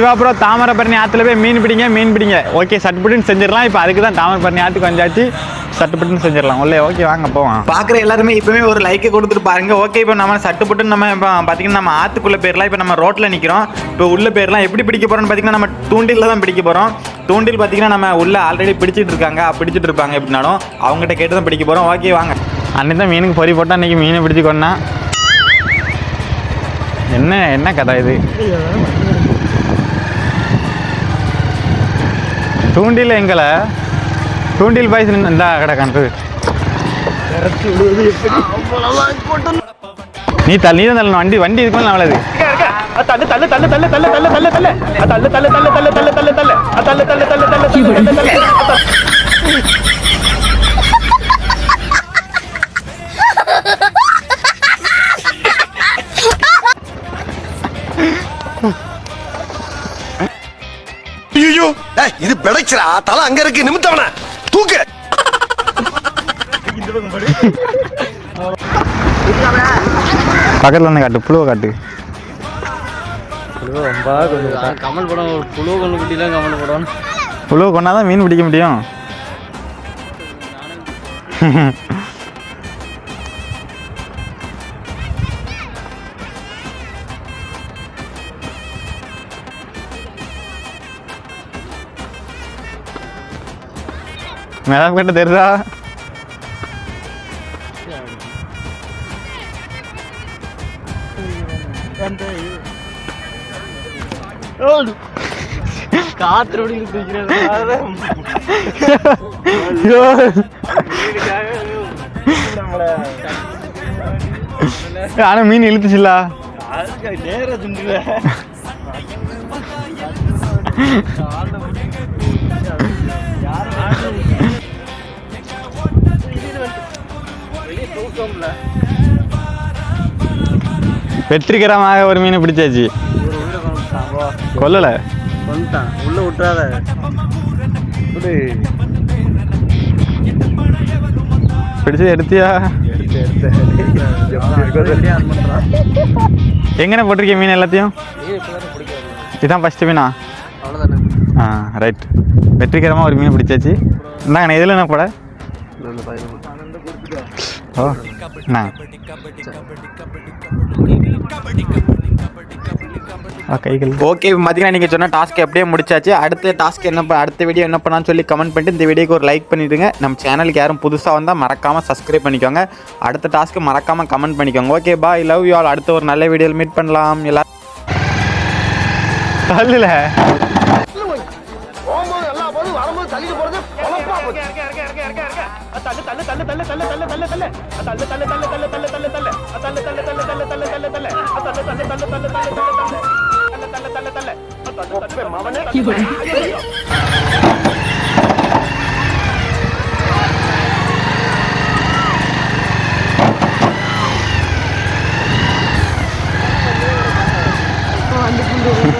சிவாபுரம் தாமிரபரணி ஆற்றுல போய் மீன் பிடிங்க மீன் பிடிங்க. ஓகே சட்டுப்பட்டுன்னு செஞ்சிடலாம். இப்போ அதுக்கு தான் தாமிரபரணி ஆற்றுக்கு வந்தாச்சு. சட்டுப்பட்டுன்னு செஞ்சிடலாம். உள்ளே ஓகே வாங்க போவோம். பார்க்குற எல்லாருமே இப்போவே ஒரு லைக்கை கொடுத்துட்டு பாருங்க. ஓகே இப்போ நம்ம சட்டுப்பட்டுன்னு நம்ம இப்போ பார்த்தீங்கன்னா நம்ம ஆற்றுக்குள்ளே போயிடலாம் இப்போ நம்ம ரோட்டில் நிற்கிறோம் இப்போ உள்ள போயிடலாம் எப்படி பிடிக்க போகிறோம்னு பார்த்தீங்கன்னா நம்ம தூண்டில் தான் பிடிக்க போகிறோம் தூண்டில் பார்த்தீங்கன்னா நம்ம உள்ள ஆல்ரெடி பிடிச்சிட்டு இருக்காங்க. பிடிச்சிட்டு இருப்பாங்க எப்படினாலும். அவங்ககிட்ட கேட்டு தான் பிடிக்க போகிறோம் ஓகே வாங்க. அன்னைக்கு தான் மீனுக்கு பொறி போட்டால் அன்றைக்கி மீனை பிடிச்சி கொண்டா. என்ன என்ன கதை இது? தூண்டில் எங்களை தூண்டில் பாய்ஸ் இந்த கடை கண்டு நீ தள்ளி தான் தள்ளணும் வண்டி வண்டி இதுக்கு மேலே அவ்வளவு தள்ளு தள்ளு தள்ளு தள்ளு தள்ளு தள்ளு தள்ளு தள்ளு தள்ளு தள்ளு தள்ளு தள்ளு தள்ளு தள்ளு தள்ளு தள்ளு தள்ளு தள்ளு தள்ளு பிடைக்கிறா தலை அங்க இருக்கு. நிமித்தவன தூக்கு. பக்கத்தில் வந்து காட்டு. புழுவை காட்டு. கமல் படம் புழு கொண்டு குட்டிலாம் கமல் படம். புழுவை கொண்டா தான் மீன் பிடிக்க முடியும். மேடம் கிட்ட தெரிதா காற்று ஆனா மீன் இழுத்துச்சுல நேரம் வெற்றிகரமாக ஒரு மீனை பிடிச்சாச்சு. கொல்லல. உள்ள விட்டுறாத. விடு. பிடிச்சது எடுத்தியா? எங்கன போட்டிருக்கீங்க மீன் எல்லாத்தையும்? இதான் ஃபர்ஸ்ட் மீனா? ஆ ரைட் வெற்றிகரமாக ஒரு மீன் பிடிச்சாச்சு. இந்தாங்கண்ணா இதில் என்ன போட? ஓகே பார்த்தீங்கன்னா நீங்கள் சொன்ன டாஸ்க் எப்படியே முடிச்சாச்சு அடுத்த டாஸ்க் என்ன ப- அடுத்த வீடியோ என்ன பண்ணான்னு சொல்லி கமெண்ட் பண்ணிட்டு இந்த வீடியோக்கு ஒரு லைக் பண்ணிடுங்க நம்ம சேனலுக்கு யாரும் புதுசாக வந்தால் மறக்காமல் சப்ஸ்கிரைப் பண்ணிக்கோங்க அடுத்த டாஸ்க்கு மறக்காமல் கமெண்ட் பண்ணிக்கோங்க okay bye love you all அடுத்த ஒரு நல்ல வீடியோவில் மீட் பண்ணலாம் எல்லாரும் Oh, I'm gonna go.